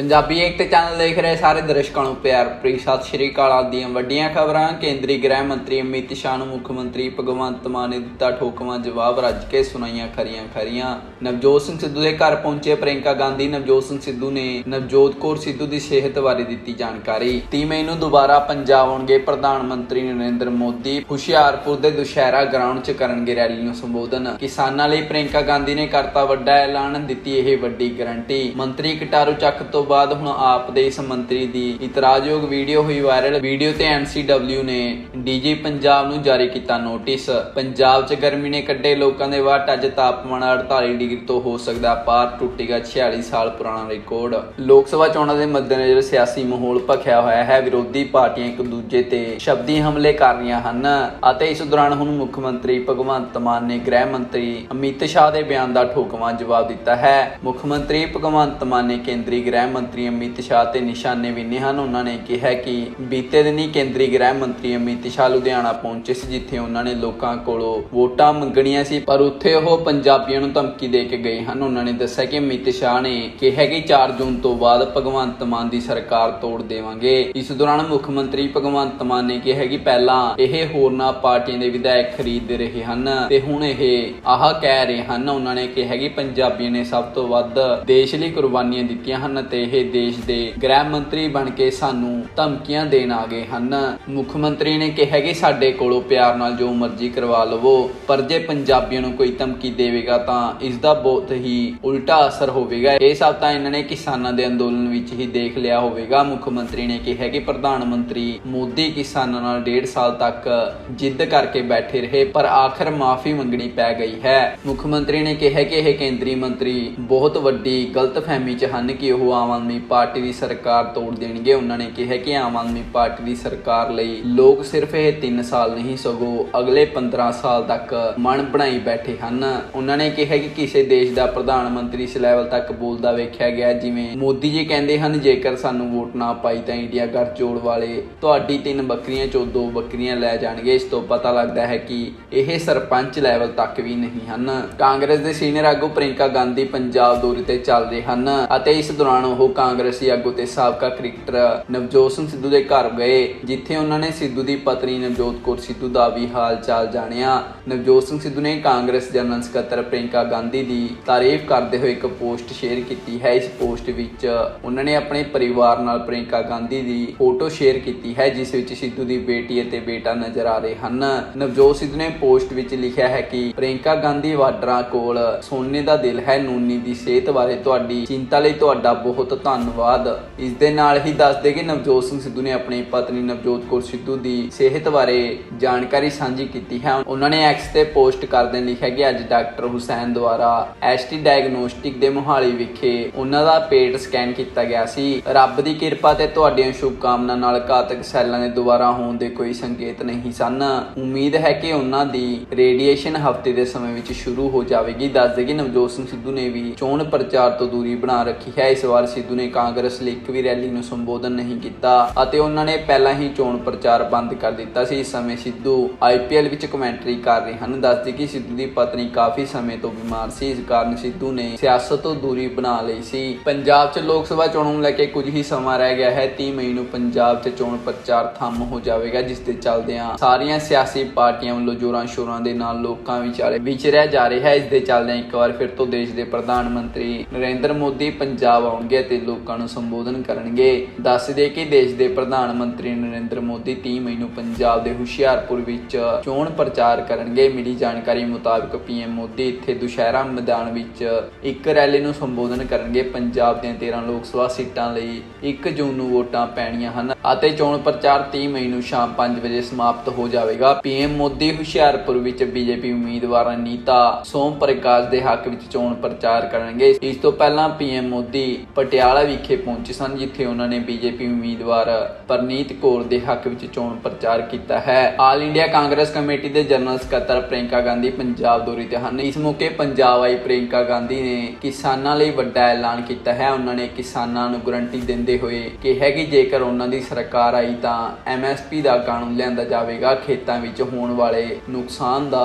ਪੰਜਾਬੀ ਏਕਤਾ channel ਦੇਖ ਰਹੇ ਸਾਰੇ ਦਰਸ਼ਕਾਂ ਨੂੰ ਪਿਆਰ ਭਰੀ ਸਤਿ ਸ਼੍ਰੀ ਅਕਾਲ ਆਪ ਵੱਡੀਆਂ ਖਬਰਾਂ। ਕੇਂਦਰੀ ਗ੍ਰਹਿ ਮੰਤਰੀ ਅਮਿਤ ਸ਼ਾਹ ਨੂੰ ਮੁੱਖ ਮੰਤਰੀ ਭਗਵੰਤ ਮਾਨ ਨੇ ਦਿੱਤਾ ਠੋਕਵਾਂ ਜਵਾਬ, ਰੱਜ ਕੇ ਸੁਣਾਈਆਂ ਖਰੀਆਂ ਖਰੀਆਂ। ਨਵਜੋਤ ਸਿੰਘ ਸਿੱਧੂ ਦੇ ਘਰ ਪਹੁੰਚੇ ਪ੍ਰਿੰਕਾ ਗਾਂਧੀ, ਨਵਜੋਤ ਸਿੰਘ ਸਿੱਧੂ ਨੇ ਨਵਜੋਤ ਕੌਰ ਸਿੱਧੂ ਦੀ ਸਿਹਤ ਬਾਰੇ ਦਿੱਤੀ ਜਾਣਕਾਰੀ। 30 ਮਈ ਨੂੰ ਦੁਬਾਰਾ ਪੰਜਾਬ ਆਉਣਗੇ ਪ੍ਰਧਾਨ ਮੰਤਰੀ ਨਰਿੰਦਰ ਮੋਦੀ। ਹੁਸ਼ਿਆਰਪੁਰ ਦੇ ਦੁਸ਼ਹਿਰਾ ਗਰਾਊਂਡ 'ਚ ਕਰਨਗੇ ਰੈਲੀ ਨੂੰ ਸੰਬੋਧਨ। ਕਿਸਾਨਾਂ ਲਈ ਪ੍ਰਿੰਕਾ ਗਾਂਧੀ ਨੇ ਕਰਤਾ ਵੱਡਾ ਐਲਾਨ, ਦਿੱਤੀ ਇਹ ਵੱਡੀ ਗਰੰਟੀ। ਮੰਤਰੀ ਕਟਾਰੂ ਚੱਕ ਤੋਂ ਬਾਅਦ ਹੁਣ ਆਪ ਦੇ ਇਸ ਮੰਤਰੀ ਦੀ ਇਤਰਾਜ਼ਯੋਗ ਵੀਡੀਓ ਹੋਈ ਵਾਇਰਲ। ਵੀਡੀਓ ਤੇ ਐਨਸੀਡਬਲਿਊ ਨੇ ਡੀਜੀ ਪੰਜਾਬ ਨੂੰ ਜਾਰੀ ਕੀਤਾ ਨੋਟਿਸ। ਪੰਜਾਬ 'ਚ ਗਰਮੀ ਨੇ ਕੱਢੇ ਲੋਕਾਂ ਦੇ ਵਾਟ। ਅੱਜ ਤਾਪਮਾਨ 48 ਡਿਗਰੀ ਤੋਂ ਹੋ ਸਕਦਾ ਪਾਰ। ਟੁੱਟੇਗਾ 46 ਸਾਲ ਪੁਰਾਣਾ ਰਿਕਾਰਡ। ਲੋਕ ਸਭਾ ਚੋਣਾਂ ਦੇ ਮੱਦੇਨਜ਼ਰ ਸਿਆਸੀ ਮਾਹੌਲ ਭਖਿਆ ਹੋਇਆ ਹੈ। ਵਿਰੋਧੀ ਪਾਰਟੀਆਂ ਇੱਕ ਦੂਜੇ ਤੇ ਸ਼ਬਦੀ ਹਮਲੇ ਕਰ ਰਹੀਆਂ ਹਨ। ਅਤੇ ਇਸ ਦੌਰਾਨ ਹੁਣ ਮੁੱਖ ਮੰਤਰੀ ਭਗਵੰਤ ਮਾਨ ਨੇ ਗ੍ਰਹਿ ਮੰਤਰੀ ਅਮਿਤ ਸ਼ਾਹ ਦੇ ਬਿਆਨ ਦਾ ਠੋਕਵਾਂ ਜਵਾਬ ਦਿੱਤਾ ਹੈ। ਮੁੱਖ ਮੰਤਰੀ ਭਗਵੰਤ ਮਾਨ ਨੇ ਕੇਂਦਰੀ ਗ੍ਰਹਿ ਮੰਤਰੀ ਅਮਿਤ ਸ਼ਾਹ ਤੇ ਨਿਸ਼ਾਨੇ ਵਿੰਨੇ ਹਨ। ਉਹਨਾਂ ਨੇ ਕਿਹਾ ਕਿ ਬੀਤੇ ਦਿਨੀ ਕੇਂਦਰੀ ਗ੍ਰਹਿ ਮੰਤਰੀ ਅਮਿਤ ਸ਼ਾਹ ਲੁਧਿਆਣਾ ਪਹੁੰਚੇ ਸੀ, ਜਿੱਥੇ ਉਹਨਾਂ ਨੇ ਲੋਕਾਂ ਕੋਲੋਂ ਵੋਟਾਂ ਮੰਗਣੀਆਂ ਸੀ, ਪਰ ਉੱਥੇ ਉਹ ਪੰਜਾਬੀਆਂ ਨੂੰ ਧਮਕੀ ਦੇ ਕੇ ਗਏ ਹਨ। ਉਹਨਾਂ ਨੇ ਦੱਸਿਆ ਕਿ ਅਮਿਤ ਸ਼ਾਹ ਨੇ ਕਿਹਾ ਕਿ 4 ਜੂਨ ਤੋਂ ਬਾਅਦ ਭਗਵੰਤ ਮਾਨ ਦੀ ਸਰਕਾਰ ਤੋੜ ਦੇਵਾਂਗੇ। ਇਸ ਦੌਰਾਨ ਮੁੱਖ ਮੰਤਰੀ ਭਗਵੰਤ ਮਾਨ ਨੇ ਕਿਹਾ ਕਿ ਪਹਿਲਾਂ ਇਹ ਹੋਰਨਾਂ ਪਾਰਟੀਆਂ ਦੇ ਵਿਧਾਇਕ ਖਰੀਦ ਰਹੇ ਹਨ ਤੇ ਹੁਣ ਇਹ ਆਹ ਕਹਿ ਰਹੇ ਹਨ। ਉਹਨਾਂ ਨੇ ਕਿਹਾ ਕਿ ਪੰਜਾਬੀਆਂ ਨੇ ਸਭ ਤੋਂ ਵੱਧ ਦੇਸ਼ ਲਈ ਕੁਰਬਾਨੀਆਂ ਦਿੱਤੀਆਂ ਹਨ ਤੇ ਇਹ ਦੇਸ਼ ਦੇ ਗ੍ਰਹਿ ਮੰਤਰੀ ਬਣ ਕੇ ਸਾਨੂੰ ਧਮਕੀਆਂ ਦੇਣ ਆ ਗਏ ਹਨ। ਮੁੱਖ ਮੰਤਰੀ ਨੇ ਕਿਹਾ ਕਿ ਸਾਡੇ ਕੋਲੋਂ ਪਿਆਰ ਨਾਲ ਜੋ ਮਰਜ਼ੀ ਕਰਵਾ ਲਵੋ, ਪਰ ਜੇ ਪੰਜਾਬੀਆਂ ਨੂੰ ਕੋਈ ਧਮਕੀ ਦੇਵੇਗਾ ਤਾਂ ਇਸ ਦਾ ਬਹੁਤ ਹੀ ਉਲਟਾ ਅਸਰ ਹੋਵੇਗਾ। ਇਹ ਸਭ ਤਾਂ ਇਹਨਾਂ ਨੇ ਕਿਸਾਨਾਂ ਦੇ ਅੰਦੋਲਨ ਵਿੱਚ ਹੀ ਦੇਖ ਲਿਆ ਹੋਵੇਗਾ। ਮੁੱਖ ਮੰਤਰੀ ਨੇ ਕਿਹਾ ਕਿ ਪ੍ਰਧਾਨ ਮੰਤਰੀ ਮੋਦੀ ਕਿਸਾਨਾਂ ਨਾਲ ਡੇਢ ਸਾਲ ਤੱਕ ਜਿੱਦ ਕਰਕੇ ਬੈਠੇ ਰਹੇ, ਪਰ ਆਖਰ ਮਾਫੀ ਮੰਗਣੀ ਪੈ ਗਈ ਹੈ। ਮੁੱਖ ਮੰਤਰੀ ਨੇ ਕਿਹਾ ਕਿ ਇਹ ਕੇਂਦਰੀ ਮੰਤਰੀ ਬਹੁਤ ਵੱਡੀ ਗਲਤਫਹਿਮੀ 'ਚ ਹਨ ਕਿ ਉਹ ਆਮ ਆਦਮੀ ਪਾਰਟੀ ਦੀ ਸਰਕਾਰ ਤੋੜ ਦੇਣਗੇ। ਉਹਨਾਂ ਨੇ ਕਿਹਾ ਕਿ ਆਮ ਆਦਮੀ ਪਾਰਟੀ ਦੀ ਸਰਕਾਰ ਲਈ ਲੋਕ ਸਿਰਫ ਇਹ 3 ਸਾਲ ਨਹੀਂ, ਸਗੋਂ ਅਗਲੇ 15 ਸਾਲ ਤੱਕ ਮਨ ਬਣਾਈ ਬੈਠੇ ਹਨ। ਉਹਨਾਂ ਨੇ ਕਿਹਾ ਕਿ ਕਿਸੇ ਦੇਸ਼ ਦਾ ਪ੍ਰਧਾਨ ਮੰਤਰੀ ਇਸ ਲੈਵਲ ਤੱਕ ਬੋਲਦਾ ਵੇਖਿਆ ਗਿਆ ਜਿਵੇਂ ਮੋਦੀ ਜੀ ਕਹਿੰਦੇ ਹਨ, ਜੇਕਰ ਸਾਨੂੰ ਵੋਟ ਨਾ ਪਾਈ ਤਾਂ ਇੰਡੀਆ ਗੱਠਜੋੜ ਵਾਲੇ ਤੁਹਾਡੀ ਤਿੰਨ ਬੱਕਰੀਆਂ ਚੋਂ ਦੋ ਬੱਕਰੀਆਂ ਲੈ ਜਾਣਗੇ। ਇਸ ਤੋਂ ਪਤਾ ਲੱਗਦਾ ਹੈ ਕਿ ਇਹ ਸਰਪੰਚ ਲੈਵਲ ਤੱਕ ਵੀ ਨਹੀਂ ਹਨ। ਕਾਂਗਰਸ ਦੇ ਸੀਨੀਅਰ ਆਗੂ ਪ੍ਰਿੰਕਾ ਗਾਂਧੀ ਪੰਜਾਬ ਦੌਰੇ ਤੇ ਚੱਲ ਰਹੇ ਹਨ ਅਤੇ ਇਸ ਦੌਰਾਨ ਉਹ ਉਹ ਕਾਂਗਰਸੀ ਆਗੂ ਤੇ ਸਾਬਕਾ ਕ੍ਰਿਕਟਰ ਨਵਜੋਤ ਸਿੰਘ ਸਿੱਧੂ ਦੇ ਘਰ ਗਏ, ਜਿੱਥੇ ਉਹਨਾਂ ਨੇ ਸਿੱਧੂ ਦੀ ਪਤਨੀ ਨਵਜੋਤ ਕੌਰ ਸਿੱਧੂ ਦਾ ਵੀ ਹਾਲ ਚਾਲ ਜਾਣਿਆ। ਨਵਜੋਤ ਸਿੰਘ ਸਿੱਧੂ ਨੇ ਕਾਂਗਰਸ ਜਨਰਲ ਸਕੱਤਰ ਪ੍ਰਿੰਕਾ ਗਾਂਧੀ ਦੀ ਤਾਰੀਫ ਕਰਦੇ ਹੋਏ ਇੱਕ ਪੋਸਟ ਸ਼ੇਅਰ ਕੀਤੀ ਹੈ। ਇਸ ਪੋਸਟ ਵਿੱਚ ਉਹਨਾਂ ਨੇ ਆਪਣੇ ਪਰਿਵਾਰ ਨਾਲ ਪ੍ਰਿੰਕਾ ਗਾਂਧੀ ਦੀ ਫੋਟੋ ਸ਼ੇਅਰ ਕੀਤੀ ਹੈ, ਜਿਸ ਵਿੱਚ ਸਿੱਧੂ ਦੀ ਬੇਟੀ ਅਤੇ ਬੇਟਾ ਨਜ਼ਰ ਆ ਰਹੇ ਹਨ। ਨਵਜੋਤ ਸਿੱਧੂ ਨੇ ਪੋਸਟ ਵਿੱਚ ਲਿਖਿਆ ਹੈ ਕਿ ਪ੍ਰਿੰਕਾ ਗਾਂਧੀ ਵਾਡਰਾ ਕੋਲ ਸੋਨੇ ਦਾ ਦਿਲ ਹੈ, ਨੂਨੀ ਦੀ ਸਿਹਤ ਬਾਰੇ ਤੁਹਾਡੀ ਚਿੰਤਾ ਲਈ ਤੁਹਾਡਾ ਬਹੁਤ ਧੰਨਵਾਦ। ਇਸ ਦੇ ਨਾਲ ਹੀ ਦੱਸਦੇ ਕਿ ਨਵਜੋਤ ਸਿੰਘ ਸਿੱਧੂ ਨੇ ਆਪਣੀ ਪਤਨੀ ਨਵਜੋਤ ਕੌਰ ਸਿੱਧੂ ਦੀ ਸਿਹਤ ਬਾਰੇ ਜਾਣਕਾਰੀ ਸਾਂਝੀ ਕੀਤੀ ਹੈ। ਉਹਨਾਂ ਨੇ ਐਕਸ ਤੇ ਪੋਸਟ ਕਰਦੇ ਲਿਖਿਆ ਕਿ ਅੱਜ ਡਾਕਟਰ ਹੁਸੈਨ ਦੁਆਰਾ ਐਸਟੀ ਡਾਇਗਨੋਸਟਿਕ ਦੇ ਮੁਹਾਲੀ ਵਿਖੇ ਉਹਨਾਂ ਦਾ ਪੇਟ ਸਕੈਨ ਕੀਤਾ ਗਿਆ ਸੀ। ਰੱਬ ਦੀ ਕਿਰਪਾ ਤੇ ਤੁਹਾਡੀਆਂ ਸ਼ੁਭਕਾਮਨਾਵਾਂ ਨਾਲ ਘਾਤਕ ਸੈੱਲਾਂ ਦੇ ਦੁਬਾਰਾ ਹੋਣ ਦੇ ਕੋਈ ਸੰਕੇਤ ਨਹੀਂ ਸਨ। ਉਮੀਦ ਹੈ ਕਿ ਉਹਨਾਂ ਦੀ ਰੇਡੀਏਸ਼ਨ ਹਫ਼ਤੇ ਦੇ ਸਮੇਂ ਵਿੱਚ ਸ਼ੁਰੂ ਹੋ ਜਾਵੇਗੀ। ਦੱਸਦੇ ਕਿ ਨਵਜੋਤ ਸਿੰਘ ਸਿੱਧੂ ਨੇ ਵੀ ਚੋਣ ਪ੍ਰਚਾਰ ਤੋਂ ਦੂਰੀ ਬਣਾ ਰੱਖੀ ਹੈ। ਇਸ ਵਾਰ ਸਿੱਧੂ ਨੇ ਕਾਂਗਰਸ ਲਈ ਇੱਕ ਵੀ ਰੈਲੀ ਨੂੰ ਸੰਬੋਧਨ ਨਹੀਂ ਕੀਤਾ ਅਤੇ ਉਹਨਾਂ ਨੇ ਪਹਿਲਾਂ ਹੀ ਚੋਣ ਪ੍ਰਚਾਰ ਬੰਦ ਕਰ ਦਿੱਤਾ ਸੀ। ਇਸ ਸਮੇਂ ਸਿੱਧੂ ਆਈਪੀਐਲ ਵਿੱਚ ਕਮੈਂਟਰੀ ਕਰ ਰਹੇ ਹਨ। ਦੱਸਦੇ ਕਿ ਸਿੱਧੂ ਦੀ ਪਤਨੀ ਕਾਫੀ ਸਮੇਂ ਤੋਂ ਬਿਮਾਰ ਸੀ। ਇਸ ਕਾਰਨ ਸਿੱਧੂ ਨੇ ਸਿਆਸਤ ਤੋਂ ਦੂਰੀ ਬਣਾ ਲਈ ਸੀ। ਪੰਜਾਬ 'ਚ ਲੋਕ ਸਭਾ ਚੋਣਾਂ ਨੂੰ ਲੈ ਕੇ ਕੁਝ ਹੀ ਸਮਾਂ ਰਹਿ ਗਿਆ ਹੈ। 30 ਮਈ ਨੂੰ ਪੰਜਾਬ 'ਚ ਚੋਣ ਪ੍ਰਚਾਰ ਥੰਮ ਹੋ ਜਾਵੇਗਾ, ਜਿਸ ਦੇ ਚੱਲਦਿਆਂ ਸਾਰੀਆਂ ਸਿਆਸੀ ਪਾਰਟੀਆਂ ਵੱਲੋਂ ਜੋਰਾਂ ਸ਼ੋਰਾਂ ਦੇ ਨਾਲ ਲੋਕਾਂ ਵਿਚਾਲੇ ਵਿਚਰਿਆ ਜਾ ਰਿਹਾ ਹੈ। ਇਸ ਦੇ ਚੱਲਦਿਆਂ ਇੱਕ ਵਾਰ ਫਿਰ ਤੋਂ ਦੇਸ਼ ਦੇ ਪ੍ਰਧਾਨ ਮੰਤਰੀ ਨਰਿੰਦਰ ਮੋਦੀ ਪੰਜਾਬ ਆਉਣਗੇ ਤੇ ਲੋਕਾਂ ਨੂੰ ਸੰਬੋਧਨ ਕਰਨਗੇ। ਦੱਸ ਦੇ ਕਿ ਦੇਸ਼ ਦੇ ਪ੍ਰਧਾਨ ਮੰਤਰੀ ਨਰਿੰਦਰ ਮੋਦੀ 30 ਮਈ ਨੂੰ ਪੰਜਾਬ ਦੇ ਹੁਸ਼ਿਆਰਪੁਰ ਵਿੱਚ ਚੋਣ ਪ੍ਰਚਾਰ ਕਰਨਗੇ। ਮਿਲੀ ਜਾਣਕਾਰੀ ਮੁਤਾਬਕ ਪੀਐਮ ਮੋਦੀ ਇੱਥੇ ਦੁਸ਼ਹਿਰਾ ਮੈਦਾਨ ਵਿੱਚ ਇੱਕ ਰੈਲੀ ਨੂੰ ਸੰਬੋਧਨ ਕਰਨਗੇ। ਪੰਜਾਬ ਦੀਆਂ 13 ਲੋਕ ਸਭਾ ਸੀਟਾਂ ਲਈ 1 ਜੂਨ ਨੂੰ ਵੋਟਾਂ ਪੈਣੀਆਂ ਹਨ ਅਤੇ ਚੋਣ ਪ੍ਰਚਾਰ 30 ਮਈ ਨੂੰ ਸ਼ਾਮ 5 ਵਜੇ ਸਮਾਪਤ ਹੋ ਜਾਵੇਗਾ। ਪੀਐਮ ਮੋਦੀ ਹੁਸ਼ਿਆਰਪੁਰ ਵਿੱਚ ਬੀਜੇਪੀ ਉਮੀਦਵਾਰ ਅਨੀਤਾ ਸੋਮ ਪ੍ਰਕਾਸ਼ ਦੇ ਹੱਕ ਵਿੱਚ ਚੋਣ ਪ੍ਰਚਾਰ ਕਰਨਗੇ। ਇਸ ਤੋਂ ਪਹਿਲਾਂ ਪੀਐਮ ਮੋਦੀ ਪਟਿਆਲਾ ਵਿਖੇ ਪਹੁੰਚੇ ਸਨ, ਜਿੱਥੇ ਉਹਨਾਂ ਨੇ ਬੀਜੇਪੀ ਉਮੀਦਵਾਰ ਪਰਨੀਤ ਕੌਰ ਦੇ ਹੱਕ ਵਿੱਚ ਚੋਣ ਪ੍ਰਚਾਰ ਕੀਤਾ ਹੈ। ਆਲ ਇੰਡੀਆ ਕਾਂਗਰਸ ਕਮੇਟੀ ਦੇ ਜਨਰਲ ਸਕੱਤਰ ਪ੍ਰਿੰਕਾ ਗਾਂਧੀ ਪੰਜਾਬ ਦੌਰੇ ਤੇ ਹਨ। ਇਸ ਮੌਕੇ ਪੰਜਾਬ ਆਈ ਪ੍ਰਿੰਕਾ ਗਾਂਧੀ ਨੇ ਕਿਸਾਨਾਂ ਲਈ ਵੱਡਾ ਐਲਾਨ ਕੀਤਾ ਹੈ। ਉਹਨਾਂ ਨੇ ਕਿਸਾਨਾਂ ਨੂੰ ਗਰੰਟੀ ਦਿੰਦੇ ਹੋਏ ਕਿਹਾ ਕਿ ਜੇਕਰ ਉਹਨਾਂ ਦੀ ਸਰਕਾਰ ਆਈ ਤਾਂ ਐਮਐਸਪੀ ਦਾ ਕਾਨੂੰਨ ਲਿਆਂਦਾ ਜਾਵੇਗਾ। ਖੇਤਾਂ ਵਿੱਚ ਹੋਣ ਵਾਲੇ ਨੁਕਸਾਨ ਦਾ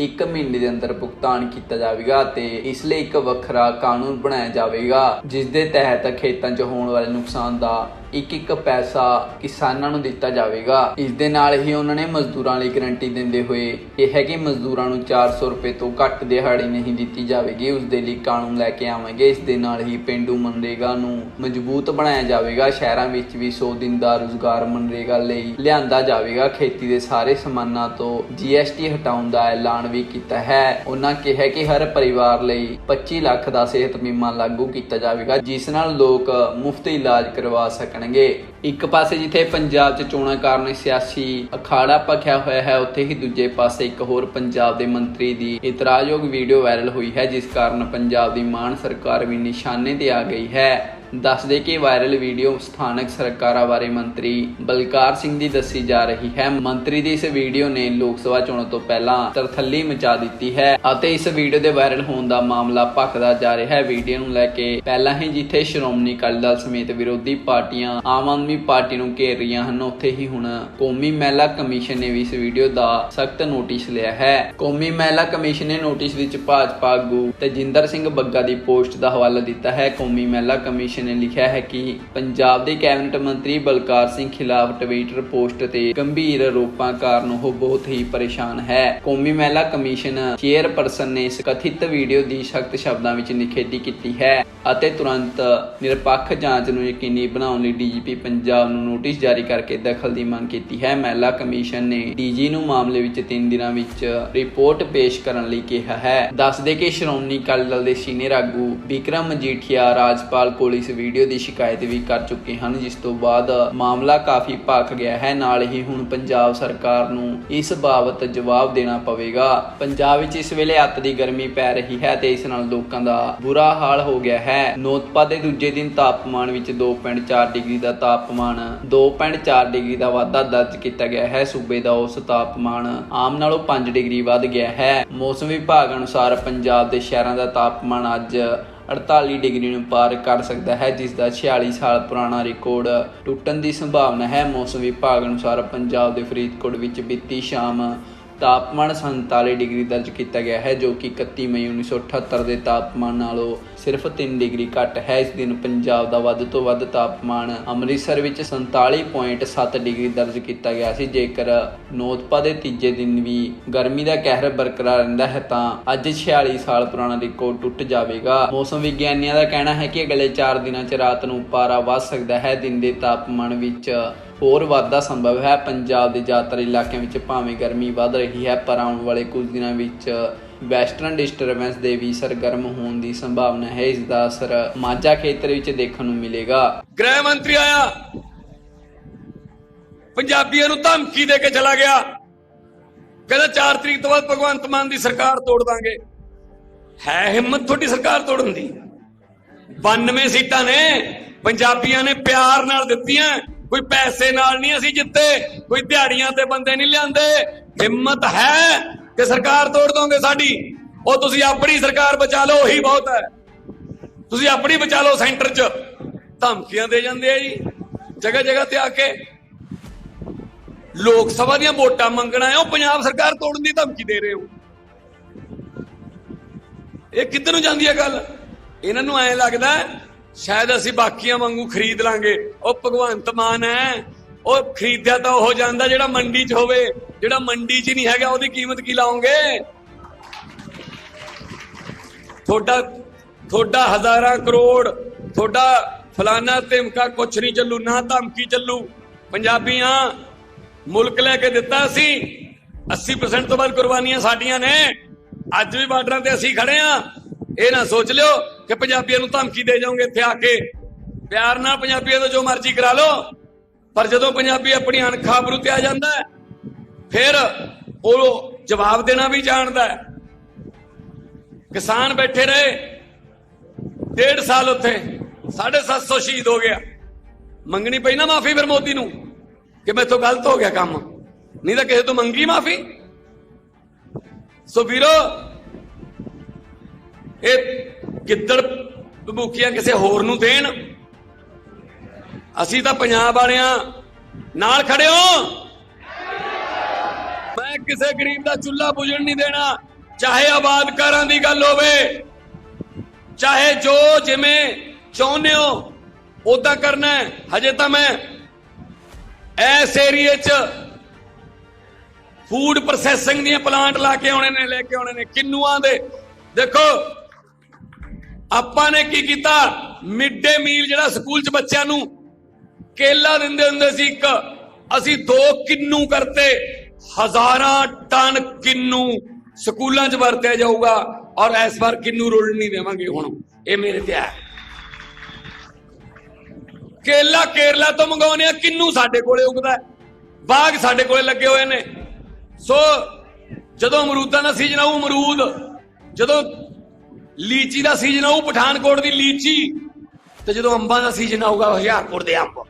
1 ਮਹੀਨੇ ਦੇ ਅੰਦਰ ਭੁਗਤਾਨ ਕੀਤਾ ਜਾਵੇਗਾ ਤੇ ਇਸ ਲਈ ਇੱਕ ਵੱਖਰਾ ਕਾਨੂੰਨ ਬਣਾਇਆ ਜਾਵੇਗਾ ਜਿਸ ਦੇ ਤਹਿਤ ਖੇਤਾਂ 'ਚ ਹੋਣ ਵਾਲੇ ਨੁਕਸਾਨ ਦਾ ਇੱਕ ਇੱਕ ਪੈਸਾ ਕਿਸਾਨਾਂ ਨੂੰ ਦਿੱਤਾ ਜਾਵੇਗਾ। ਇਸ ਦੇ ਨਾਲ ਹੀ ਉਹਨਾਂ ਨੇ ਮਜ਼ਦੂਰਾਂ ਲਈ ਗਰੰਟੀ ਦਿੰਦੇ ਹੋਏ ਇਹ ਹੈ ਕਿ ਮਜ਼ਦੂਰਾਂ ਨੂੰ 400 ਰੁਪਏ ਤੋਂ ਘੱਟ ਦਿਹਾੜੀ ਨਹੀਂ ਦਿੱਤੀ ਜਾਵੇਗੀ। ਉਸ ਦੇ ਲਈ ਕਾਨੂੰਨ ਲੈ ਕੇ ਆਵਾਂਗੇ। ਇਸ ਦੇ ਨਾਲ ਹੀ ਪਿੰਡੂ ਮਨਰੇਗਾ ਨੂੰ ਮਜ਼ਬੂਤ ਬਣਾਇਆ ਜਾਵੇਗਾ। ਸ਼ਹਿਰਾਂ ਵਿੱਚ ਵੀ 100 ਦਿਨ ਦਾ ਰੁਜ਼ਗਾਰ ਮਨਰੇਗਾ ਲਈ ਲਿਆਂਦਾ ਜਾਵੇਗਾ। ਖੇਤੀ ਦੇ ਸਾਰੇ ਸਮਾਨਾਂ ਤੋਂ GST ਹਟਾਉਣ ਦਾ ਐਲਾਨ ਵੀ ਕੀਤਾ ਹੈ। ਉਹਨਾਂ ਕਿਹਾ ਕਿ ਹਰ ਪਰਿਵਾਰ ਲਈ 25 ਲੱਖ ਦਾ ਸਿਹਤ ਬੀਮਾ ਲਾਗੂ ਕੀਤਾ ਜਾਵੇਗਾ, ਜਿਸ ਨਾਲ ਲੋਕ ਮੁਫਤ ਇਲਾਜ ਕਰਵਾ ਸਕਣ। ਸਕਣਗੇ ਇੱਕ ਪਾਸੇ ਜਿੱਥੇ ਪੰਜਾਬ 'ਚ ਚੋਣਾਂ ਕਾਰਨ ਸਿਆਸੀ ਅਖਾੜਾ ਭਖਿਆ ਹੋਇਆ ਹੈ, ਉੱਥੇ ਹੀ ਦੂਜੇ ਪਾਸੇ ਇੱਕ ਹੋਰ ਪੰਜਾਬ ਦੇ ਮੰਤਰੀ ਦੀ ਇਤਰਾਜ਼ਯੋਗ ਵੀਡੀਓ ਵਾਇਰਲ ਹੋਈ ਹੈ, ਜਿਸ ਕਾਰਨ ਪੰਜਾਬ ਦੀ ਮਾਨ ਸਰਕਾਰ ਵੀ ਨਿਸ਼ਾਨੇ ਤੇ ਆ ਗਈ ਹੈ। ਦੱਸਦੇ ਕਿ ਵਾਇਰਲ ਵੀਡੀਓ ਸਥਾਨਕ ਸਰਕਾਰਾਂ ਬਾਰੇ ਮੰਤਰੀ ਬਲਕਾਰ ਸਿੰਘ ਦੀ ਦੱਸੀ ਜਾ ਰਹੀ ਹੈ। ਮੰਤਰੀ ਦੀ ਇਸ ਵੀਡੀਓ ਨੇ ਲੋਕ ਸਭਾ ਚੋਣਾਂ ਤੋਂ ਪਹਿਲਾਂ ਤਰਥੱਲੀ ਮਚਾ ਦਿੱਤੀ ਹੈ ਅਤੇ ਇਸ ਵੀਡੀਓ ਦੇ ਵਾਇਰਲ ਹੋਣ ਦਾ ਮਾਮਲਾ ਭਖਦਾ ਜਾ ਰਿਹਾ ਹੈ। ਵੀਡੀਓ ਨੂੰ ਲੈ ਕੇ ਪਹਿਲਾਂ ਹੀ ਜਿੱਥੇ ਸ਼੍ਰੋਮਣੀ ਅਕਾਲੀ ਦਲ ਸਮੇਤ ਵਿਰੋਧੀ ਪਾਰਟੀਆਂ ਆਮ ਆਦਮੀ ਪਾਰਟੀ ਨੂੰ ਘੇਰ ਰਹੀਆਂ ਹਨ, ਉੱਥੇ ਹੀ ਹੁਣ ਕੌਮੀ ਮਹਿਲਾ ਕਮਿਸ਼ਨ ਨੇ ਵੀ ਇਸ ਵੀਡੀਓ ਦਾ ਸਖਤ ਨੋਟਿਸ ਲਿਆ ਹੈ। ਕੌਮੀ ਮਹਿਲਾ ਕਮਿਸ਼ਨ ਨੇ ਨੋਟਿਸ ਵਿੱਚ ਭਾਜਪਾ ਆਗੂ ਤਜਿੰਦਰ ਸਿੰਘ ਬੱਗਾ ਦੀ ਪੋਸਟ ਦਾ ਹਵਾਲਾ ਦਿੱਤਾ ਹੈ। ਕੌਮੀ ਮਹਿਲਾ ਕਮਿਸ਼ਨ ਨੇ ਲਿਖਿਆ ਹੈ ਕਿ ਪੰਜਾਬ ਦੇ ਕੈਬਨਿਟ ਮੰਤਰੀ ਬਲਕਾਰ ਸਿੰਘ ਖਿਲਾਫ ਟਵਿੱਟਰ ਪੋਸਟ ਤੇ ਗੰਭੀਰ ਆਰੋਪਾਂ ਕਾਰਨ ਉਹ ਬਹੁਤ ਹੀ ਪਰੇਸ਼ਾਨ ਹੈ। ਕੌਮੀ ਮਹਿਲਾ ਕਮਿਸ਼ਨ ਚੇਅਰਪਰਸਨ ਨੇ ਇਸ ਕਥਿਤ ਵੀਡੀਓ ਦੀ ਸਖਤ ਸ਼ਬਦਾਂ ਵਿੱਚ ਨਿਖੇਧੀ ਕੀਤੀ ਹੈ ਅਤੇ ਤੁਰੰਤ ਨਿਰਪੱਖ ਜਾਂਚ ਨੂੰ ਯਕੀਨੀ ਬਣਾਉਣ ਲਈ ਡੀਜੀਪੀ ਪੰਜਾਬ ਨੂੰ ਨੋਟਿਸ ਜਾਰੀ ਕਰਕੇ ਦਖਲ ਦੀ ਮੰਗ ਕੀਤੀ ਹੈ। ਮਹਿਲਾ ਕਮਿਸ਼ਨ ਨੇ ਡੀਜੀ ਨੂੰ ਮਾਮਲੇ ਵਿੱਚ 3 ਦਿਨਾਂ ਵਿੱਚ ਰਿਪੋਰਟ ਪੇਸ਼ ਕਰਨ ਲਈ ਕਿਹਾ ਹੈ। ਦੱਸਦੇ ਕਿ ਸ਼੍ਰੋਮਣੀ ਅਕਾਲੀ ਦਲ ਦੇ ਸੀਨੀਅਰ ਆਗੂ ਵਿਕਰਮ ਮਜੀਠੀਆ ਰਾਜਪਾਲ ਕੋਲ ਇਸ ਵੀਡੀਓ ਦੀ ਸ਼ਿਕਾਇਤ ਵੀ ਕਰ ਚੁੱਕੇ ਹਨ, ਜਿਸ ਤੋਂ ਬਾਅਦ ਮਾਮਲਾ ਕਾਫੀ ਭਖ ਗਿਆ ਹੈ। ਨਾਲ ਹੀ ਹੁਣ ਪੰਜਾਬ ਸਰਕਾਰ ਨੂੰ ਇਸ ਬਾਬਤ ਜਵਾਬ ਦੇਣਾ ਪਵੇਗਾ। ਪੰਜਾਬ ਵਿੱਚ ਇਸ ਵੇਲੇ ਅੱਤ ਦੀ ਗਰਮੀ ਪੈ ਰਹੀ ਹੈ ਤੇ ਇਸ ਨਾਲ ਲੋਕਾਂ ਦਾ ਬੁਰਾ ਹਾਲ ਹੋ ਗਿਆ ਹੈ। ਨੋਤਪਾ ਦੇ ਦੂਜੇ ਦਿਨ ਤਾਪਮਾਨ ਵਿੱਚ 2.4 ਡਿਗਰੀ ਦਾ ਤਾਪਮਾਨ 2.4 ਡਿਗਰੀ ਦਾ ਵਾਧਾ ਦਰਜ ਕੀਤਾ ਗਿਆ ਹੈ। ਸੂਬੇ ਦਾ ਉਸ ਤਾਪਮਾਨ ਆਮ ਨਾਲੋਂ 5 ਡਿਗਰੀ ਵੱਧ ਗਿਆ ਹੈ। ਮੌਸਮ ਵਿਭਾਗ ਅਨੁਸਾਰ ਪੰਜਾਬ ਦੇ ਸ਼ਹਿਰਾਂ ਦਾ ਤਾਪਮਾਨ ਅੱਜ 48 ਡਿਗਰੀ ਨੂੰ ਪਾਰ ਕਰ ਸਕਦਾ ਹੈ ਜਿਸ ਦਾ 46 ਸਾਲ ਪੁਰਾਣਾ ਰਿਕਾਰਡ ਟੁੱਟਣ ਦੀ ਸੰਭਾਵਨਾ ਹੈ। ਮੌਸਮ ਵਿਭਾਗ ਅਨੁਸਾਰ ਪੰਜਾਬ ਦੇ ਫਰੀਦਕੋਟ ਵਿੱਚ ਬੀਤੀ ਸ਼ਾਮ ਤਾਪਮਾਨ 47 ਡਿਗਰੀ ਦਰਜ ਕੀਤਾ ਗਿਆ ਹੈ, ਜੋ ਕਿ 31 ਮਈ 1978 ਦੇ ਤਾਪਮਾਨ ਨਾਲੋਂ ਸਿਰਫ 3 ਡਿਗਰੀ ਘੱਟ ਹੈ। ਇਸ ਦਿਨ ਪੰਜਾਬ ਦਾ ਵੱਧ ਤੋਂ ਵੱਧ ਤਾਪਮਾਨ ਅੰਮ੍ਰਿਤਸਰ ਵਿੱਚ 47.7 ਡਿਗਰੀ ਦਰਜ ਕੀਤਾ ਗਿਆ ਸੀ। ਜੇਕਰ ਨੋਤਪਾ ਦੇ ਤੀਜੇ ਦਿਨ ਵੀ ਗਰਮੀ ਦਾ ਕਹਿਰ ਬਰਕਰਾਰ ਰਹਿੰਦਾ ਹੈ, ਤਾਂ ਅੱਜ 46 ਸਾਲ ਪੁਰਾਣਾ ਰਿਕਾਰਡ ਟੁੱਟ ਜਾਵੇਗਾ। ਮੌਸਮ ਵਿਗਿਆਨੀਆਂ ਦਾ ਕਹਿਣਾ ਹੈ ਕਿ ਅਗਲੇ 4 ਦਿਨਾਂ 'ਚ ਰਾਤ ਨੂੰ ਪਾਰਾ ਵੱਧ ਸਕਦਾ ਹੈ। ਦਿਨ ਦੇ ਤਾਪਮਾਨ ਵਿੱਚ ਹੋਰ ਵਾਧਾ ਸੰਭਵ ਹੈ। ਪੰਜਾਬ ਦੇ ਜ਼ਿਆਦਾਤਰ ਇਲਾਕਿਆਂ ਵਿੱਚ ਭਾਵੇਂ ਗਰਮੀ ਵੱਧ ਰਹੀ ਹੈ, ਪਰ ਆਉਣ ਵਾਲੇ ਕੁਝ ਦਿਨਾਂ ਵਿੱਚ ਵੈਸਟਰਨ ਡਿਸਟਰਬੈਂਸ ਦੇ ਵੀ ਸਰਗਰਮ ਹੋਣ ਦੀ ਸੰਭਾਵਨਾ ਹੈ। ਇਸ ਦਾ ਅਸਰ ਮਾਝਾ ਖੇਤਰ ਵਿੱਚ ਦੇਖਣ ਨੂੰ ਮਿਲੇਗਾ। ਗ੍ਰਹਿ ਮੰਤਰੀ ਆਇਆ। ਪੰਜਾਬੀਆਂ ਨੂੰ ਧਮਕੀ ਦੇ ਕੇ ਚਲਾ ਗਿਆ। ਕਹਿੰਦਾ 4 ਤਰੀਕ ਤੋਂ ਬਾਅਦ ਭਗਵੰਤ ਮਾਨ ਦੀ ਸਰਕਾਰ ਤੋੜ ਦਾਂਗੇ। ਹੈ ਹਿੰਮਤ ਤੁਹਾਡੀ ਸਰਕਾਰ ਤੋੜਨ ਦੀ। 92 ਸੀਟਾਂ ਨੇ, ਪੰਜਾਬੀਆਂ ਨੇ ਪਿਆਰ ਨਾਲ ਦਿੱਤੀਆਂ। ਕੋਈ ਪੈਸੇ ਨਾਲ ਨਹੀਂ ਅਸੀਂ ਜਿੱਤੇ, ਕੋਈ ਦਿਹਾੜੀਆਂ ਤੇ ਬੰਦੇ ਨਹੀਂ ਲਿਆਂਦੇ। ਹਿੰਮਤ ਹੈ ਕਿ ਸਰਕਾਰ ਤੋੜ ਦੋਗੇ ਸਾਡੀ? ਉਹ ਤੁਸੀਂ ਆਪਣੀ ਸਰਕਾਰ ਬਚਾ ਲਓ, ਉਹੀ ਬਹੁਤ ਹੈ। ਤੁਸੀਂ ਆਪਣੀ ਬਚਾ ਲਓ ਸੈਂਟਰ 'ਚ। ਧਮਕੀਆਂ ਦੇ ਜਾਂਦੇ ਆ ਜੀ, ਜਗ੍ਹਾ ਜਗ੍ਹਾ ਤੇ ਆ ਕੇ। ਲੋਕ ਸਭਾ ਦੀਆਂ ਵੋਟਾਂ ਮੰਗਣਾ ਹੈ ਉਹ ਪੰਜਾਬ ਸਰਕਾਰ ਤੋੜਨ ਦੀ ਧਮਕੀ ਦੇ ਰਹੇ ਹੋ। ਇਹ ਕਿੱਧਰ ਨੂੰ ਜਾਂਦੀ ਹੈ ਗੱਲ? ਇਹਨਾਂ ਨੂੰ ਐਂ ਲੱਗਦਾ ਸ਼ਾਇਦ ਅਸੀਂ ਬਾਕੀਆਂ ਵਾਂਗੂ ਖਰੀਦ ਲਾਂਗੇ। ਉਹ ਭਗਵੰਤ ਮਾਨ ਹੈ। ਉਹ ਖਰੀਦਿਆ ਤਾਂ ਉਹ ਜਾਂਦਾ ਜਿਹੜਾ ਮੰਡੀ 'ਚ ਹੋਵੇ। ਜਿਹੜਾ ਮੰਡੀ 'ਚ ਨਹੀਂ ਹੈਗਾ, ਉਹਦੀ ਕੀਮਤ ਕੀ ਲਾਉਂਗੇ? ਤੁਹਾਡਾ ਤੁਹਾਡਾ ਹਜ਼ਾਰਾਂ ਕਰੋੜ, ਤੁਹਾਡਾ ਫਲਾਨਾ ਧਮਕਾ ਕੁਛ ਨਹੀਂ ਚੱਲੂ, ਨਾ ਧਮਕੀ ਚੱਲੂ। ਪੰਜਾਬੀਆਂ, ਮੁਲਕ ਲੈ ਕੇ ਦਿੱਤਾ ਸੀ। 80% ਤੋਂ ਵੱਧ ਕੁਰਬਾਨੀਆਂ ਸਾਡੀਆਂ ਨੇ। ਅੱਜ ਵੀ ਬਾਰਡਰਾਂ ਤੇ ਅਸੀਂ ਖੜੇ ਆ ਇਹ ਨਾ ਸੋਚ ਲਿਓ ਕਿ ਪੰਜਾਬੀਆਂ ਨੂੰ ਧਮਕੀ ਦੇ ਜਾਓਗੇ ਇੱਥੇ ਆ ਕੇ। ਪਿਆਰ ਨਾਲ ਪੰਜਾਬੀਆਂ ਤੋਂ ਜੋ ਮਰਜ਼ੀ ਕਰਾ ਲਓ, ਪਰ ਜਦੋਂ ਪੰਜਾਬੀ ਆਪਣੀ ਅਣਖਾਬਰੂ ਤੇ ਆ ਜਾਂਦਾ ਫਿਰ ਉਹ ਜਵਾਬ ਦੇਣਾ ਵੀ ਜਾਣਦਾ ਹੈ। ਕਿਸਾਨ ਬੈਠੇ ਰਹੇ, ਡੇਢ ਸਾਲ ਉੱਥੇ 750 ਸ਼ਹੀਦ ਹੋ ਗਿਆ। ਮੰਗਣੀ ਪਈ ਨਾ ਮਾਫੀ ਫਿਰ ਮੋਦੀ ਨੂੰ, ਕਿ ਮੈਥੋਂ ਗਲਤ ਹੋ ਗਿਆ ਕੰਮ। ਨਹੀਂ ਤਾਂ ਕਿਸੇ ਤੋਂ ਮੰਗੀ ਮਾਫੀ। ਸੋ ਵੀਰੋ ਇਹ ਗਿੱਦੜ ਭੁੱਖੀਆਂ ਕਿਸੇ ਹੋਰ ਨੂੰ ਦੇਣ? ਅਸੀਂ ਤਾਂ ਪੰਜਾਬ ਵਾਲਿਆਂ ਨਾਲ ਖੜੇ ਹੋ। ਮੈਂ ਕਿਸੇ ਗਰੀਬ ਦਾ ਚੁੱਲ੍ਹਾ ਬੁਝਣ ਨਹੀਂ ਦੇਣਾ। ਚਾਹੇ ਆਬਾਦਕਾਰਾਂ ਦੀ ਗੱਲ ਹੋਵੇ, ਚਾਹੇ ਜੋ ਜਿਵੇਂ ਚਾਹੁੰਦੇ ਹੋ ਉਦਾਂ ਕਰਨਾ ਹੈ। ਹਜੇ ਤਾਂ ਮੈਂ ਇਸ ਏਰੀਏ 'ਚ ਫੂਡ ਪ੍ਰੋਸੈਸਿੰਗ ਦੀਆਂ ਪਲਾਂਟ ਲਾ ਕੇ ਆਉਣੇ ਨੇ, ਲੈ ਕੇ ਆਉਣੇ ਨੇ, ਕਿੰਨੂਆਂ ਦੇ। ਦੇਖੋ ਆਪਾਂ ਨੇ ਕੀ ਕੀਤਾ? ਮਿਡ ਡੇ ਮੀਲ ਜਿਹੜਾ ਸਕੂਲ 'ਚ ਬੱਚਿਆਂ ਨੂੰ ਕੇਲਾ ਦਿੰਦੇ ਹੁੰਦੇ ਸੀ ਇੱਕ। ਅਸੀਂ ਦੋ ਕਿੰਨੂ ਕਰਤੇ। ਹਜ਼ਾਰਾਂ ਟਨ ਕਿੰਨੂ ਸਕੂਲਾਂ 'ਚ ਵਰਤਿਆ ਜਾਊਗਾ ਔਰ ਇਸ ਵਾਰ ਕਿੰਨੂ ਰੁਲ ਨਹੀਂ ਦੇਵਾਂਗੇ ਹੁਣ। ਇਹ ਮੇਰੇ ਤੇ ਹੈ। ਕੇਲਾ ਕੇਰਲਾ ਤੋਂ ਮੰਗਾਉਨੇ ਆ, ਕਿੰਨੂ ਸਾਡੇ ਕੋਲੇ ਉਗਦਾ ਹੈ। ਬਾਗ ਸਾਡੇ ਕੋਲੇ ਲੱਗੇ ਹੋਏ ਨੇ। ਸੋ ਜਦੋਂ ਅਮਰੂਦਾਂ ਦਾ ਸੀਜ਼ਨ ਆਊ, ਅਮਰੂਦ ਜਦੋਂ ਲੀਚੀ ਦਾ ਸੀਜ਼ਨ ਆਊ ਪਠਾਨਕੋਟ ਦੀ ਲੀਚੀ। ਤੇ ਜਦੋਂ ਅੰਬਾਂ ਦਾ ਸੀਜ਼ਨ ਆਊਗਾ ਹੁਸ਼ਿਆਰਪੁਰ ਦੇ ਅੰਬ।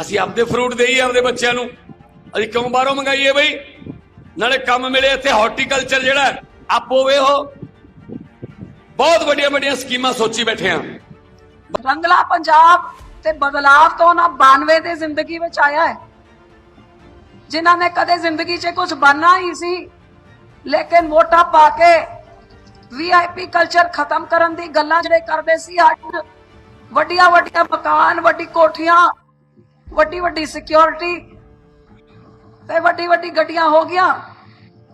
ਅਸੀਂ ਆਪਦੇ ਫਰੂਟ ਦੇਈ ਆਪਦੇ ਬੱਚਿਆਂ ਨੂੰ। ਅਸੀਂ ਕਿਉਂ ਬਾਹਰੋਂ ਮੰਗਾਈਏ ਬਈ? ਨਾਲੇ ਕੰਮ ਮਿਲੇ ਇੱਥੇ ਹਾਰਟੀਕਲਚਰ ਜਿਹੜਾ ਹੈ, ਆਪ ਹੋਵੇ ਬਹੁਤ ਵੱਡੀਆਂ ਵੱਡੀਆਂ ਸਕੀਮਾਂ ਸੋਚੀ ਬੈਠੇ ਆ। ਰੰਗਲਾ ਪੰਜਾਬ ਤੇ ਬਦਲਾਵ ਤੋਂ ਨਾ 92 ਦੇ ਜ਼ਿੰਦਗੀ ਵਿੱਚ ਆਇਆ ਹੈ। ਜਿਨ੍ਹਾਂ ਨੇ ਕਦੇ ਜ਼ਿੰਦਗੀ 'ਚ ਕੁਝ ਬਣਨਾ ਹੀ ਸੀ ਲੇਕਿਨ ਵੋਟਾਂ ਪਾ ਕੇ ਵੀਆਈਪੀ ਕਲਚਰ ਖਤਮ ਕਰਨ ਦੀ ਗੱਲਾਂ ਜਿਹੜੇ ਕਰਦੇ ਸੀ ਅੱਜ। ਵੱਡੀਆਂ ਵੱਡੀਆਂ ਮਕਾਨ, ਵੱਡੀ ਕੋਠੀਆਂ, ਵੱਡੀ ਵੱਡੀ ਸਿਕਿਉਰਿਟੀ ਤੇ ਵੱਡੀ ਵੱਡੀ ਗੱਡੀਆਂ ਹੋ ਗਈਆਂ।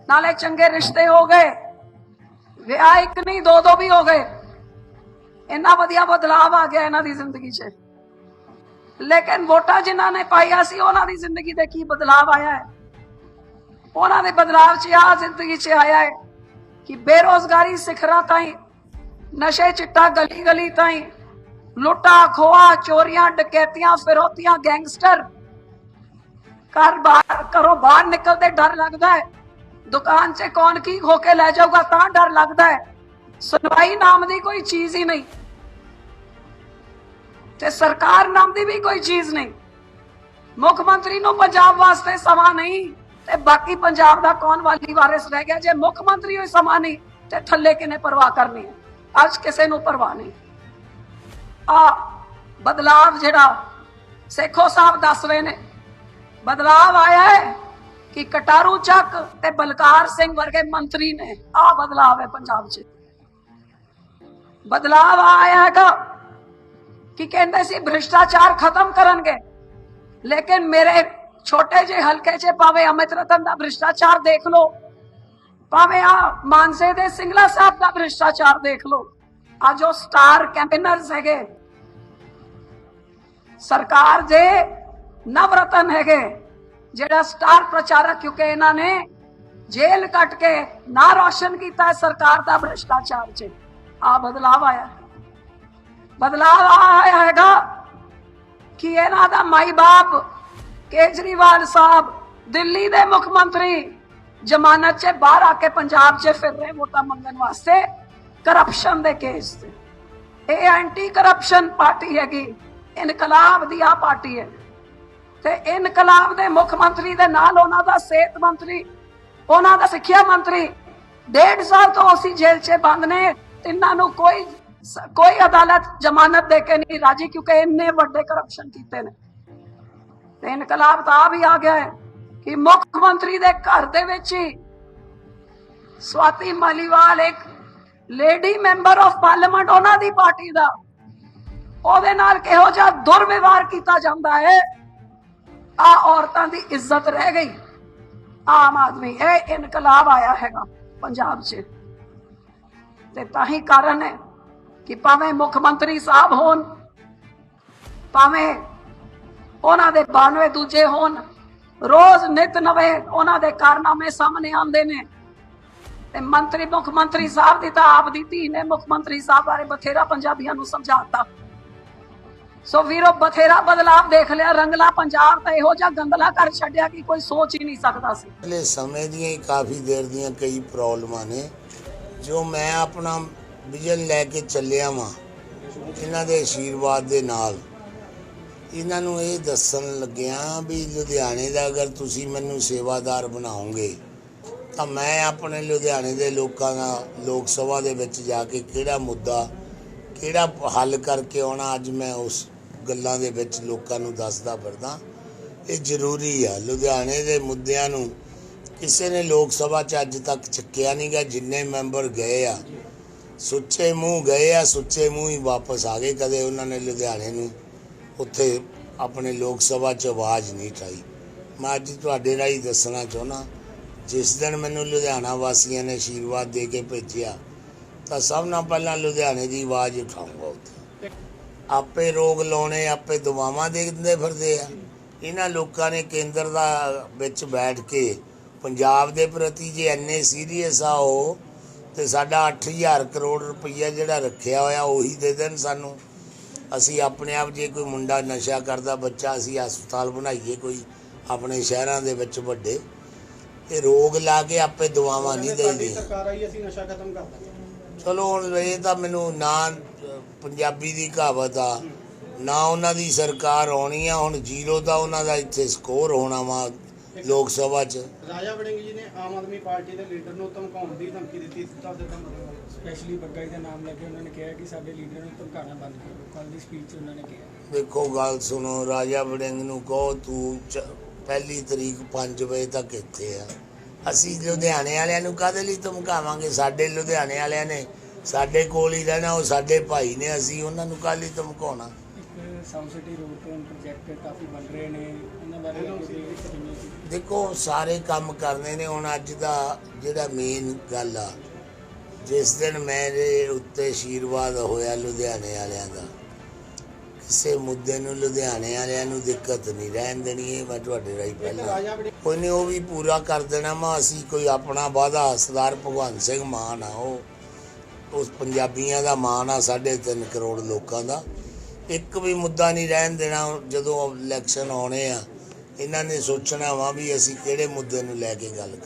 ਨਾਲੇ ਚੰਗੇ ਰਿਸ਼ਤੇ ਹੋ ਗਏ। ਵਿਆਹ ਇੱਕ ਨਹੀਂ, ਦੋ ਦੋ ਵੀ ਹੋ ਗਏ। ਇੰਨਾ ਵਧੀਆ ਬਦਲਾਅ ਆ ਗਿਆ ਇਹਨਾਂ ਦੀ ਜ਼ਿੰਦਗੀ 'ਚ। ਲੇਕਿਨ ਵੋਟਾਂ ਜਿਨ੍ਹਾਂ ਨੇ ਪਾਈਆਂ ਸੀ, ਉਹਨਾਂ ਦੀ ਜ਼ਿੰਦਗੀ ਤੇ ਕੀ ਬਦਲਾਅ ਆਇਆ ਹੈ? ਉਹਨਾਂ ਦੇ ਬਦਲਾਅ 'ਚ ਆ ਜ਼ਿੰਦਗੀ 'ਚ ਆਇਆ ਹੈ। ਕਿ ਬੇਰੋਜ਼ਗਾਰੀ ਸਿਖਰਾਂ ਤਾਈਂ, ਨਸ਼ੇ ਚਿੱਟਾ ਗਲੀ ਗਲੀ ਤਾਈਂ, ਲੁੱਟਾ ਖੋਆ ਚੋਰੀਆਂ, ਡਕੈਤੀਆਂ, ਫਿਰੌਤੀਆਂ, ਗੈਂਗਸਟਰ। ਘਰ ਬਾਹਰ, ਘਰੋਂ ਬਾਹਰ ਨਿਕਲਦੇ ਡਰ ਲੱਗਦਾ ਹੈ। ਦੁਕਾਨ 'ਚ ਕੌਣ ਕੀ ਖੋ ਕੇ ਲੈ ਜਾਊਗਾ ਤਾਂ ਡਰ ਲੱਗਦਾ ਹੈ। ਸੁਣਵਾਈ ਨਾਮ ਦੀ ਕੋਈ ਚੀਜ਼ ਹੀ ਨਹੀਂ। ਤੇ ਸਰਕਾਰ ਨਾਮ ਦੀ ਵੀ ਕੋਈ ਚੀਜ਼ ਨਹੀਂ। ਮੁੱਖ ਮੰਤਰੀ ਨੂੰ ਪੰਜਾਬ ਵਾਸਤੇ ਸਮਾਂ ਨਹੀਂ। ਤੇ ਬਾਕੀ ਪੰਜਾਬ ਦਾ ਕੌਣ ਵਾਲੀ ਵਾਰਿਸ ਰਹਿ ਗਿਆ? ਜੇ ਮੁੱਖ ਮੰਤਰੀ ਹੋਈ ਸਮਾਂ ਨਹੀਂ, ਤੇ ਥੱਲੇ ਕਿਨੇ ਪਰਵਾਹ ਕਰਨੀ? ਹੈ ਅੱਜ ਕਿਸੇ ਨੂੰ ਪਰਵਾਹ ਨਹੀਂ। ਆ ਬਦਲਾਵ ਜਿਹੜਾ ਸੇਖੋ ਸਾਹਿਬ ਦੱਸ ਰਹੇ ਨੇ, ਬਦਲਾਵ ਆਇਆ ਹੈ ਕਿ ਕਟਾਰੂ ਚੱਕ ਤੇ ਬਲਕਾਰ ਸਿੰਘ ਵਰਗੇ ਮੰਤਰੀ ਨੇ, ਆ ਬਦਲਾਵ ਹੈ ਪੰਜਾਬ 'ਚ। ਬਦਲਾਵ ਆਇਆ ਹੈਗਾ ਕਿ ਕਹਿੰਦੇ ਸੀ ਭ੍ਰਿਸ਼ਟਾਚਾਰ ਖਤਮ ਕਰਨਗੇ, ਲੇਕਿਨ ਮੇਰੇ ਛੋਟੇ ਜਿਹੇ ਹਲਕੇ 'ਚ ਭਾਵੇਂ ਅਮਿਤ ਰਤਨ ਦਾ ਭ੍ਰਿਸ਼ਟਾਚਾਰ ਦੇਖ ਲਓ ਭਾਵੇਂ ਆ ਮਾਨਸੇ ਦੇ ਸਿੰਗਲਾ ਸਾਹਿਬ ਦਾ ਭ੍ਰਿਸ਼ਟਾਚਾਰ ਦੇਖ ਲਓ ਆ ਜੋ ਸਟਾਰ ਕੈਂਪੇਨਰਸ ਹੈਗੇ ਸਰਕਾਰ ਦੇ ਨਵਰਤਨ ਹੈਗੇ ਜਿਹੜਾ ਸਟਾਰ ਪ੍ਰਚਾਰਕ ਕਿਉਂਕਿ ਇਹਨਾਂ ਨੇ ਜੇਲ੍ਹ ਕੱਟ ਕੇ ਨਾ ਰੋਸ਼ਨ ਕੀਤਾ ਹੈ ਸਰਕਾਰ ਦਾ ਭ੍ਰਿਸ਼ਟਾਚਾਰ 'ਚ ਆ ਬਦਲਾਵ ਆਇਆ ਬਦਲਾਵ ਆਇਆ ਹੈਗਾ ਕਿ ਇਹਨਾਂ ਦਾ ਮਾਈ ਬਾਪ ਕੇਜਰੀਵਾਲ ਸਾਹਿਬ, ਦਿੱਲੀ ਦੇ ਮੁੱਖ ਮੰਤਰੀ, ਜ਼ਮਾਨਤ 'ਚ ਬਾਹਰ ਆ ਕੇ ਪੰਜਾਬ 'ਚ ਫਿਰ ਰਹੇ ਵੋਟਾਂ ਮੰਗਣ ਵਾਸਤੇ ਕਰਪਸ਼ਨ ਦੇ ਕੇਸ ਤੇ। ਇਹ ਐਂਟੀ ਕਰਪਸ਼ਨ ਪਾਰਟੀ ਹੈਗੀ, ਇਨਕਲਾਬ ਦੀ ਆ ਪਾਰਟੀ ਹੈ। ਤੇ ਇਨਕਲਾਬ ਦੇ ਮੁੱਖ ਮੰਤਰੀ ਦੇ ਨਾਲ ਉਹਨਾਂ ਦਾ ਸਿਹਤ ਮੰਤਰੀ, ਉਹਨਾਂ ਦਾ ਸਿੱਖਿਆ ਮੰਤਰੀ, ਡੇਢ ਸਾਲ ਤੋਂ ਅਸੀਂ ਜੇਲ੍ਹ 'ਚ ਬੰਦ ਨੇ, ਇਹਨਾਂ ਨੂੰ ਕੋਈ ਕੋਈ ਅਦਾਲਤ ਜ਼ਮਾਨਤ ਦੇ ਕੇ ਨਹੀਂ ਰਾਜੀ ਕਿਉਂਕਿ ਇੰਨੇ ਵੱਡੇ ਕਰਪਸ਼ਨ ਕੀਤੇ ਨੇ। ਤੇ ਇਨਕਲਾਬ ਤਾਂ ਆ ਵੀ ਆ ਗਿਆ ਹੈ ਕਿ ਮੁੱਖ ਮੰਤਰੀ ਦੇ ਘਰ ਦੇ ਵਿੱਚ ਹੀ ਸਵਾਤੀ ਮਾਲੀਵਾਲ ਇੱਕ ਲੇਡੀ ਮੈਂਬਰ ਆਫ ਪਾਰਲੀਮੈਂਟ ਉਹਨਾਂ ਦੀ ਪਾਰਟੀ ਦਾ, ਉਹਦੇ ਨਾਲ ਕਿਹੋ ਜਿਹਾ ਦੁਰਵਿਵਹਾਰ ਕੀਤਾ ਜਾਂਦਾ ਹੈ? ਆ ਔਰਤਾਂ ਦੀ ਇੱਜ਼ਤ ਰਹਿ ਗਈ। ਆਮ ਆਦਮੀ, ਇਹ ਇਨਕਲਾਬ ਆਇਆ ਹੈਗਾ ਪੰਜਾਬ 'ਚ। ਤੇ ਤਾਂ ਹੀ ਕਾਰਨ ਹੈ ਕਿ ਭਾਵੇਂ ਮੁੱਖ ਮੰਤਰੀ ਸਾਹਿਬ ਹੋਣ, ਭਾਵੇਂ ਉਹਨਾਂ ਦੇ 92 ਦੂਜੇ ਹੋਣ। ਰੋਜ਼ ਨਿਤ ਨਵੇਂ ਉਹਨਾਂ ਦੇ ਕਾਰਨਾਮੇ ਸਾਹਮਣੇ ਆਉਂਦੇ ਨੇ। ਤੇ ਮੰਤਰੀ, ਮੁੱਖ ਮੰਤਰੀ ਸਾਹਿਬ ਦੀ ਤਾਂ ਆਪ ਦੀ ਧੀ ਨੇ ਮੁੱਖ ਮੰਤਰੀ ਸਾਹਿਬ ਬਾਰੇ ਬਥੇਰਾ ਪੰਜਾਬੀਆਂ ਨੂੰ ਸਮਝਾਤਾ। ਸੋ ਵੀਰੋ, ਬਥੇਰਾ ਬਦਲਾਵ ਦੇਖ ਲਿਆ। ਰੰਗਲਾ ਪੰਜਾਬ ਤਾਂ ਇਹੋ ਜਿਹਾ ਗੰਦਲਾ ਕਰ ਛੱਡਿਆ ਕਿ ਕੋਈ ਸੋਚ ਹੀ ਨਹੀਂ ਸਕਦਾ ਸੀ। ਪਿਛਲੇ ਸਮੇਂ ਦੀਆਂ ਹੀ ਕਾਫੀ ਦੇਰ ਦੀਆਂ ਕਈ ਪ੍ਰੋਬਲਮਾਂ ਨੇ, ਜੋ ਮੈਂ ਆਪਣਾ ਵਿਜ਼ਨ ਲੈ ਕੇ ਚੱਲਿਆ ਵਾਂ, ਇਹਨਾਂ ਦੇ ਆਸ਼ੀਰਵਾਦ ਦੇ ਨਾਲ। ਇਹਨਾਂ ਨੂੰ ਇਹ ਦੱਸਣ ਲੱਗਿਆ ਵੀ ਲੁਧਿਆਣੇ ਦਾ ਅਗਰ ਤੁਸੀਂ ਮੈਨੂੰ ਸੇਵਾਦਾਰ ਬਣਾਓਗੇ, ਤਾਂ ਮੈਂ ਆਪਣੇ ਲੁਧਿਆਣੇ ਦੇ ਲੋਕਾਂ ਦਾ, ਲੋਕ ਸਭਾ ਦੇ ਵਿੱਚ ਜਾ ਕੇ ਕਿਹੜਾ ਮੁੱਦਾ, ਕਿਹੜਾ ਹੱਲ ਕਰਕੇ ਆਉਣਾ, ਅੱਜ ਮੈਂ ਉਸ ਗੱਲਾਂ ਦੇ ਵਿੱਚ ਲੋਕਾਂ ਨੂੰ ਦੱਸਦਾ ਫਿਰਦਾ। ਇਹ ਜ਼ਰੂਰੀ ਆ, ਲੁਧਿਆਣੇ ਦੇ ਮੁੱਦਿਆਂ ਨੂੰ ਕਿਸੇ ਨੇ ਲੋਕ ਸਭਾ ਚ ਅੱਜ ਤੱਕ ਚੱਕਿਆ ਨਹੀਂ ਗਾ, ਜਿੰਨੇ ਮੈਂਬਰ ਗਏ ਆ, ਸੁੱਚੇ ਮੂੰਹ ਗਏ ਆ, ਸੁੱਚੇ ਮੂੰਹ ਹੀ ਵਾਪਸ ਆ ਗਏ ਕਦੇ ਉਹਨਾਂ ਨੇ ਲੁਧਿਆਣੇ ਨੂੰ। ਉੱਥੇ ਆਪਣੇ ਲੋਕ ਸਭਾ ਚ ਆਵਾਜ਼ ਨਹੀਂ ਉਠਾਈ ਮੈਂ ਅੱਜ ਤੁਹਾਡੇ ਰਾਹੀਂ ਦੱਸਣਾ ਚਾਹੁੰਦਾ, ਜਿਸ ਦਿਨ ਮੈਨੂੰ ਲੁਧਿਆਣਾ ਵਾਸੀਆਂ ਨੇ ਆਸ਼ੀਰਵਾਦ ਦੇ ਕੇ ਭੇਜਿਆ, ਤਾਂ ਸਭ ਨਾਲ ਪਹਿਲਾਂ ਲੁਧਿਆਣੇ ਦੀ ਆਵਾਜ਼ ਉਠਾਊਂਗਾ ਉੱਥੇ। ਆਪੇ ਰੋਗ ਲਾਉਣੇ, ਆਪੇ ਦਵਾਵਾਂ ਦੇ ਦਿੰਦੇ ਫਿਰਦੇ ਆ। ਇਹਨਾਂ ਲੋਕਾਂ ਨੇ ਕੇਂਦਰ ਦਾ ਵਿੱਚ ਬੈਠ ਕੇ ਪੰਜਾਬ ਦੇ ਪ੍ਰਤੀ ਜੇ ਐਨੇ ਸੀਰੀਅਸ ਆ ਉਹ, ਤੇ ਸਾਡਾ 8000 ਕਰੋੜ ਰੁਪਈਆ ਜਿਹੜਾ ਰੱਖਿਆ ਹੋਇਆ ਉਹੀ ਦੇ ਦੇਣ ਸਾਨੂੰ। ਅਸੀਂ ਆਪਣੇ ਆਪ ਜੇ ਕੋਈ ਮੁੰਡਾ ਨਸ਼ਾ ਕਰਦਾ ਬੱਚਾ ਅਸੀਂ ਹਸਪਤਾਲ ਬਣਾਈਏ ਕੋਈ ਆਪਣੇ ਸ਼ਹਿਰਾਂ ਦੇ ਵਿੱਚ ਵੱਡੇ ਇਹ ਰੋਗ ਲਾ ਕੇ ਆਪੇ ਦਵਾਵਾਂ ਨਹੀਂ ਸਾਡੀ ਦੇਈਦੀਆਂ ਸਰਕਾਰ ਆਈ ਅਸੀਂ ਨਸ਼ਾ ਖਤਮ ਕਰ ਦਾਂਗੇ। ਚਲੋ ਹੁਣ ਇਹ ਤਾਂ ਮੈਨੂੰ ਨਾ ਪੰਜਾਬੀ ਦੀ ਕਹਾਵਤ ਆ ਨਾ ਉਹਨਾਂ ਦੀ ਸਰਕਾਰ ਆਉਣੀ ਆ ਹੁਣ ਜ਼ੀਰੋ ਦਾ ਉਹਨਾਂ ਦਾ ਇੱਥੇ ਸਕੋਰ ਹੋਣਾ ਵਾ ਲੋਕ ਸਭਾ 'ਚ। ਰਾਜਾ ਵੜਿੰਗ ਜੀ ਨੇ ਆਮ ਆਦਮੀ ਪਾਰਟੀ ਦੇ ਲੀਡਰ ਨੂੰ ਧਮਕਾਉਣ ਦੀ ਧਮਕੀ ਦਿੱਤੀ ਤੁਹਾਡੇ ਦਾ ਮਤਲਬ ਸਪੈਸ਼ਲੀ ਬੱਗਾ ਜੀ ਦਾ ਨਾਮ ਲੈ ਕੇ ਉਹਨਾਂ ਨੇ ਕਿਹਾ ਕਿ ਸਾਡੇ ਲੀਡਰ ਨੂੰ ਧਮਕਾਉਣਾ ਬੰਦ ਕਰੋ ਕੱਲ ਦੀ ਸਪੀਚ 'ਚ ਉਹਨਾਂ ਨੇ ਕਿਹਾ। ਦੇਖੋ ਗੱਲ ਸੁਣੋ ਰਾਜਾ ਵੜਿੰਗ ਨੂੰ ਕਹੋ ਤੂੰ ਚ- ਪਹਿਲੀ ਤਰੀਕ 5 ਵਜੇ ਤੱਕ ਇੱਥੇ ਆ। ਅਸੀਂ ਲੁਧਿਆਣੇ ਵਾਲਿਆਂ ਨੂੰ ਕਾਹਦੇ ਲਈ ਧਮਕਾਵਾਂਗੇ? ਸਾਡੇ ਲੁਧਿਆਣੇ ਵਾਲਿਆਂ ਨੇ ਸਾਡੇ ਕੋਲ ਹੀ ਰਹਿਣਾ ਉਹ ਸਾਡੇ ਭਾਈ ਨੇ ਅਸੀਂ ਉਹਨਾਂ ਨੂੰ ਕਾਹਦੇ ਲਈ ਧਮਕਾਉਣਾ? ਇੱਕ ਸਾਊਥ ਸਿਟੀ ਰੋਡ ਤੋਂ ਪ੍ਰੋਜੈਕਟ ਕਾਫੀ ਬਣ ਰਹੇ ਨੇ। ਉਹਨਾਂ ਬਾਰੇ ਕਿਵੇਂ ਸੀ ਦੇਖੋ ਸਾਰੇ ਕੰਮ ਕਰਨੇ ਨੇ। ਹੁਣ ਅੱਜ ਦਾ ਜਿਹੜਾ ਮੇਨ ਗੱਲ ਆ ਜਿਸ ਦਿਨ ਮੇਰੇ ਉੱਤੇ ਆਸ਼ੀਰਵਾਦ ਹੋਇਆ ਲੁਧਿਆਣੇ ਵਾਲਿਆਂ ਦਾ, ਕਿਸੇ ਮੁੱਦੇ ਨੂੰ ਲੁਧਿਆਣੇ ਵਾਲਿਆਂ ਨੂੰ ਦਿੱਕਤ ਨਹੀਂ ਰਹਿਣ ਦੇਣੀ, ਇਹ ਮੈਂ ਤੁਹਾਡੇ ਰਾਹੀਂ ਪਹਿਲਾਂ। ਰਾਜਾ ਕੋਈ ਨਹੀਂ ਉਹ ਵੀ ਪੂਰਾ ਕਰ ਦੇਣਾ ਵਾ ਅਸੀਂ ਕੋਈ ਆਪਣਾ ਵਾਅਦਾ, ਸਰਦਾਰ ਭਗਵੰਤ ਸਿੰਘ ਮਾਨ ਆ ਉਹ। ਉਸ ਪੰਜਾਬੀਆਂ ਦਾ ਮਾਨ ਆ 3.5 ਕਰੋੜ ਲੋਕਾਂ ਦਾ। ਇੱਕ ਵੀ ਮੁੱਦਾ ਨਹੀਂ ਰਹਿਣ ਦੇਣਾ ਜਦੋਂ ਇਲੈਕਸ਼ਨ ਆਉਣੇ ਆ। ਇਹਨਾਂ ਨੇ ਸੋਚਣਾ ਵਾ ਵੀ ਅਸੀਂ ਕਿਹੜੇ ਮੁੱਦੇ ਨੂੰ ਲੈ ਕੇ ਗੱਲ ਕਰ